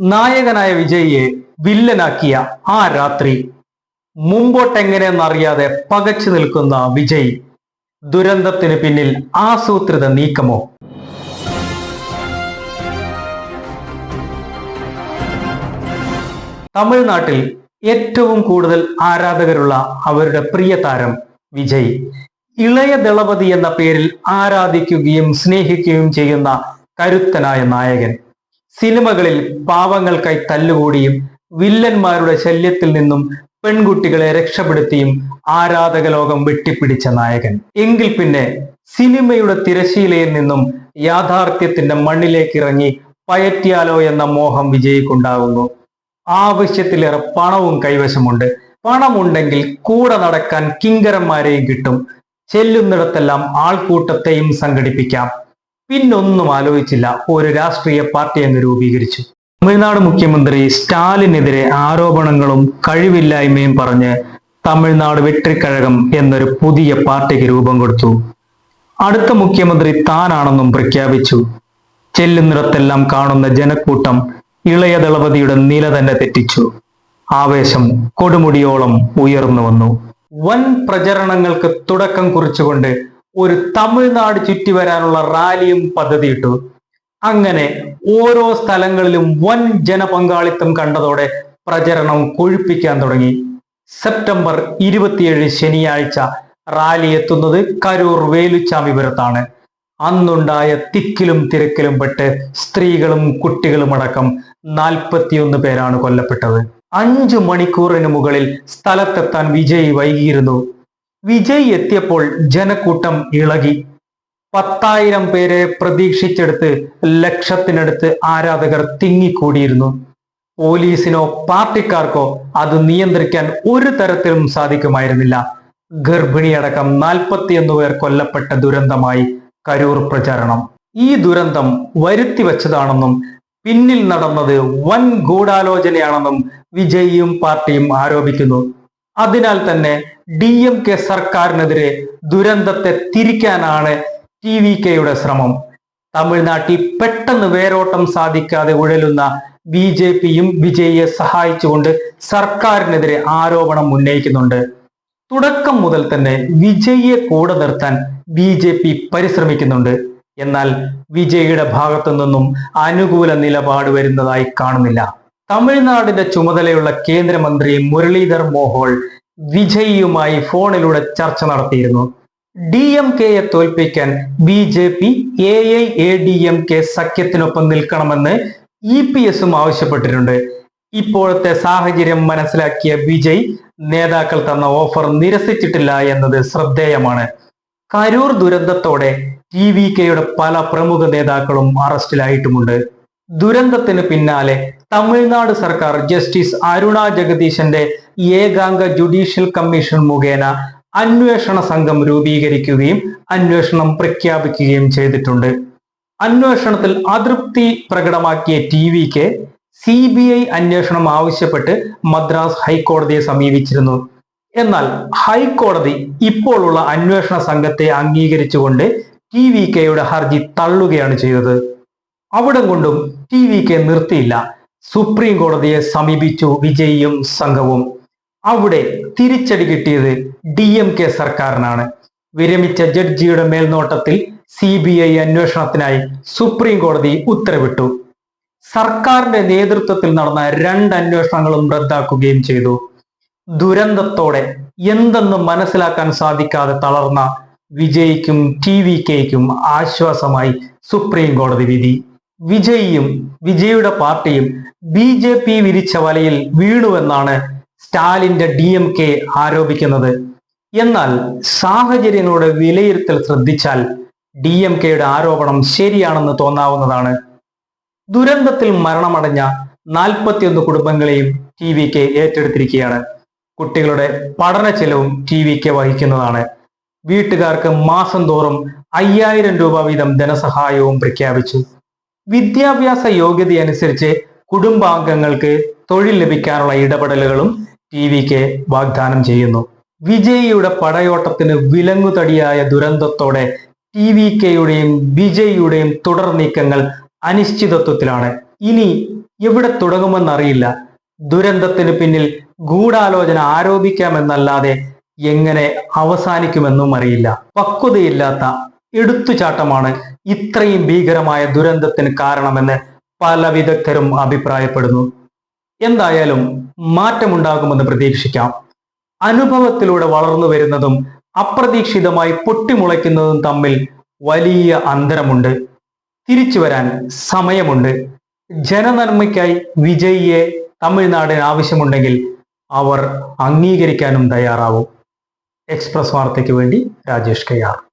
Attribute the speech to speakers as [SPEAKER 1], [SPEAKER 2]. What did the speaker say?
[SPEAKER 1] നായകനായ വിജയിയെ വില്ലനാക്കിയ ആ രാത്രി മുമ്പോട്ടെങ്ങനെയെന്നറിയാതെ പകച്ചു നിൽക്കുന്ന വിജയ് ദുരന്തത്തിന് പിന്നിൽ ആസൂത്രിത നീക്കമോ? തമിഴ്നാട്ടിൽ ഏറ്റവും കൂടുതൽ ആരാധകരുള്ള അവരുടെ പ്രിയ താരം വിജയ്. ഇളയ ദളപതി എന്ന പേരിൽ ആരാധിക്കുകയും സ്നേഹിക്കുകയും ചെയ്യുന്ന കരുത്തനായ നായകൻ. സിനിമകളിൽ പാവങ്ങൾക്കായി തല്ലുകൂടിയും വില്ലന്മാരുടെ ശല്യത്തിൽ നിന്നും പെൺകുട്ടികളെ രക്ഷപ്പെടുത്തിയും ആരാധക ലോകം വെട്ടിപ്പിടിച്ച നായകൻ. എങ്കിൽ പിന്നെ സിനിമയുടെ തിരശീലയിൽ നിന്നും യാഥാർത്ഥ്യത്തിന്റെ മണ്ണിലേക്ക് ഇറങ്ങി പയറ്റിയാലോ എന്ന മോഹം വിജയിക്കുണ്ടാകുന്നു ആവശ്യത്തിലേറെ പണവും കൈവശമുണ്ട്. പണമുണ്ടെങ്കിൽ കൂടെ നടക്കാൻ കിങ്കരന്മാരെയും കിട്ടും. ചെല്ലുന്നിടത്തെല്ലാം ആൾക്കൂട്ടത്തെയും സംഘടിപ്പിക്കാം. പിന്നൊന്നും ആലോചിച്ചില്ല. ഒരു രാഷ്ട്രീയ പാർട്ടി അങ്ങ് രൂപീകരിച്ചു. തമിഴ്നാട് മുഖ്യമന്ത്രി സ്റ്റാലിനെതിരെ ആരോപണങ്ങളും കഴിവില്ലായ്മയും പറഞ്ഞ് തമിഴ്നാട് വെട്രിക്കഴകം എന്നൊരു പുതിയ പാർട്ടിക്ക് രൂപം കൊടുത്തു. അടുത്ത മുഖ്യമന്ത്രി താനാണെന്നും പ്രഖ്യാപിച്ചു. ചെല്ലുന്നിടത്തെല്ലാം കാണുന്ന ജനക്കൂട്ടം ഇളയ ദളപതിയുടെ നില തന്നെ തെറ്റിച്ചു. ആവേശം കൊടുമുടിയോളം ഉയർന്നു വന്നു. വൻ പ്രചരണങ്ങൾക്ക് തുടക്കം കുറിച്ചുകൊണ്ട് ഒരു തമിഴ്നാട് ചുറ്റി വരാനുള്ള റാലിയും പദ്ധതിയിട്ടു. അങ്ങനെ ഓരോ സ്ഥലങ്ങളിലും വൻ ജനപങ്കാളിത്തം കണ്ടതോടെ പ്രചരണം കൊഴുപ്പിക്കാൻ തുടങ്ങി. സെപ്റ്റംബർ ഇരുപത്തിയേഴ് ശനിയാഴ്ച റാലി എത്തുന്നത് കരൂർ വേലുച്ചാമിപുരത്താണ് അന്നുണ്ടായ തിക്കിലും തിരക്കിലും പെട്ട് സ്ത്രീകളും കുട്ടികളും അടക്കം നാൽപ്പത്തിയൊന്ന് പേരാണ് കൊല്ലപ്പെട്ടത്. അഞ്ചു മണിക്കൂറിന് മുകളിൽ സ്ഥലത്തെത്താൻ വിജയ് വൈകിയിരുന്നു. വിജയ് എത്തിയപ്പോൾ ജനക്കൂട്ടം ഇളകി. പത്തായിരം പേരെ പ്രതീക്ഷിച്ചെടുത്ത് ലക്ഷത്തിനടുത്ത് ആരാധകർ തിങ്ങിക്കൂടിയിരുന്നു. പോലീസിനോ പാർട്ടിക്കാർക്കോ അത് നിയന്ത്രിക്കാൻ ഒരു തരത്തിലും സാധിക്കുമായിരുന്നില്ല. ഗർഭിണിയടക്കം നാൽപ്പത്തിയൊന്ന് പേർ കൊല്ലപ്പെട്ട ദുരന്തമായി കരൂർ പ്രചാരണം. ഈ ദുരന്തം വരുത്തി വച്ചതാണെന്നും പിന്നിൽ നടന്നത് വൻ ഗൂഢാലോചനയാണെന്നും വിജയിയും പാർട്ടിയും ആരോപിക്കുന്നു. അതിനാൽ തന്നെ ഡി എം കെ സർക്കാരിനെതിരെ ദുരന്തത്തെ തിരിക്കാനാണ് ടി വി കെയുടെ ശ്രമം. തമിഴ്നാട്ടിൽ പെട്ടെന്ന് വേരോട്ടം സാധിക്കാതെ ഉഴലുന്ന ബി ജെ പിയും വിജയിയെ സഹായിച്ചുകൊണ്ട് സർക്കാരിനെതിരെ ആരോപണം ഉന്നയിക്കുന്നുണ്ട്. തുടക്കം മുതൽ തന്നെ വിജയിയെ കൂടെ നിർത്താൻ ബി ജെ പി പരിശ്രമിക്കുന്നുണ്ട്. എന്നാൽ വിജയിയുടെ ഭാഗത്തു നിന്നും അനുകൂല നിലപാട് വരുന്നതായി കാണുന്നില്ല. തമിഴ്നാടിന്റെ ചുമതലയുള്ള കേന്ദ്രമന്ത്രി മുരളീധർ മോഹോൾ വിജയിയുമായി ഫോണിലൂടെ ചർച്ച നടത്തിയിരുന്നു. ഡി എം കെയെ തോൽപ്പിക്കാൻ B J P A I A D M K സഖ്യത്തിനൊപ്പം നിൽക്കണമെന്ന് ഇ പി എസും ആവശ്യപ്പെട്ടിട്ടുണ്ട്. ഇപ്പോഴത്തെ സാഹചര്യം മനസ്സിലാക്കിയ വിജയ് നേതാക്കൾ തന്ന ഓഫർ നിരസിച്ചിട്ടില്ല എന്നത് ശ്രദ്ധേയമാണ്. കരൂർ ദുരന്തത്തോടെ ടി വി കെയുടെ പല പ്രമുഖ നേതാക്കളും അറസ്റ്റിലായിട്ടുമുണ്ട്. ദുരന്തത്തിന് പിന്നാലെ തമിഴ്നാട് സർക്കാർ ജസ്റ്റിസ് അരുണ ജഗദീശന്റെ ഏകാംഗ ജുഡീഷ്യൽ കമ്മീഷൻ മുഖേന അന്വേഷണ സംഘം രൂപീകരിക്കുകയും അന്വേഷണം പ്രഖ്യാപിക്കുകയും ചെയ്തിട്ടുണ്ട്. അന്വേഷണത്തിൽ അതൃപ്തി പ്രകടമാക്കിയ T V K C B I അന്വേഷണം ആവശ്യപ്പെട്ട് മദ്രാസ് ഹൈക്കോടതിയെ സമീപിച്ചിരുന്നു. എന്നാൽ ഹൈക്കോടതി ഇപ്പോഴുള്ള അന്വേഷണ സംഘത്തെ അംഗീകരിച്ചുകൊണ്ട് ടി വി കെയുടെ ഹർജി തള്ളുകയാണ് ചെയ്തത്. അവിടം കൊണ്ടും ടി വി കെ നിർത്തിയില്ല. സുപ്രീം കോടതിയെ സമീപിച്ചു വിജയിയും സംഘവും. അവിടെ തിരിച്ചടി കിട്ടിയത് ഡി എം കെ സർക്കാരിനാണ്. വിരമിച്ച ജഡ്ജിയുടെ മേൽനോട്ടത്തിൽ സി ബി ഐ അന്വേഷണത്തിനായി സുപ്രീം കോടതി ഉത്തരവിട്ടു. സർക്കാരിന്റെ നേതൃത്വത്തിൽ നടന്ന രണ്ട് അന്വേഷണങ്ങളും റദ്ദാക്കുകയും ചെയ്തു. ദുരന്തത്തോടെ എന്തെന്ന് മനസ്സിലാക്കാൻ സാധിക്കാതെ തളർന്ന വിജയിക്കും ടി വി കെയ്ക്കും ആശ്വാസമായി സുപ്രീം കോടതി വിധി. വിജയിയും വിജയുടെ പാർട്ടിയും ബി ജെ പി വിരിച്ച വലയിൽ വീണുവെന്നാണ് സ്റ്റാലിന്റെ ഡി എം കെ ആരോപിക്കുന്നത്. എന്നാൽ സാഹചര്യങ്ങളുടെ വിലയിരുത്തൽ ശ്രദ്ധിച്ചാൽ ഡി എം കെയുടെ ആരോപണം ശരിയാണെന്ന് തോന്നാവുന്നതാണ്. ദുരന്തത്തിൽ മരണമടഞ്ഞ നാൽപ്പത്തിയൊന്ന് കുടുംബങ്ങളെയും ടി വി കെ ഏറ്റെടുത്തിരിക്കുകയാണ്. കുട്ടികളുടെ പഠന ചെലവും ടി വി കെ വഹിക്കുന്നതാണ്. വീട്ടുകാർക്ക് മാസം തോറും അയ്യായിരം രൂപ വീതം ധനസഹായവും പ്രഖ്യാപിച്ചു. വിദ്യാഭ്യാസ യോഗ്യതയനുസരിച്ച് കുടുംബാംഗങ്ങൾക്ക് തൊഴിൽ ലഭിക്കാനുള്ള ഇടപെടലുകളും ടി വി കെ വാഗ്ദാനം ചെയ്യുന്നു. വിജയിയുടെ പടയോട്ടത്തിന് വിലങ്ങുതടിയായ ദുരന്തത്തോടെ ടി വി കെയുടെയും വിജയിയുടെയും തുടർ നീക്കങ്ങൾ അനിശ്ചിതത്വത്തിലാണ്. ഇനി എവിടെ തുടങ്ങുമെന്നറിയില്ല. ദുരന്തത്തിന് പിന്നിൽ ഗൂഢാലോചന ആരോപിക്കാമെന്നല്ലാതെ എങ്ങനെ അവസാനിക്കുമെന്നും അറിയില്ല. പക്വതയില്ലാത്ത എടുത്തുചാട്ടമാണ് ഇത്രയും ഭീകരമായ ദുരന്തത്തിന് കാരണമെന്ന് പല വിദഗ്ധരും അഭിപ്രായപ്പെടുന്നു. എന്തായാലും മാറ്റമുണ്ടാകുമെന്ന് പ്രതീക്ഷിക്കാം. അനുഭവത്തിലൂടെ വളർന്നു വരുന്നതും അപ്രതീക്ഷിതമായി പൊട്ടിമുളയ്ക്കുന്നതും തമ്മിൽ വലിയ അന്തരമുണ്ട്. തിരിച്ചു വരാൻ സമയമുണ്ട്. ജനനന്മയ്ക്കായി വിജയിയെ തമിഴ്നാടിന് ആവശ്യമുണ്ടെങ്കിൽ അവർ അംഗീകരിക്കാനും തയ്യാറാവും. എക്സ്പ്രസ് വാർത്തയ്ക്ക് വേണ്ടി രാജേഷ് കെ ആർ.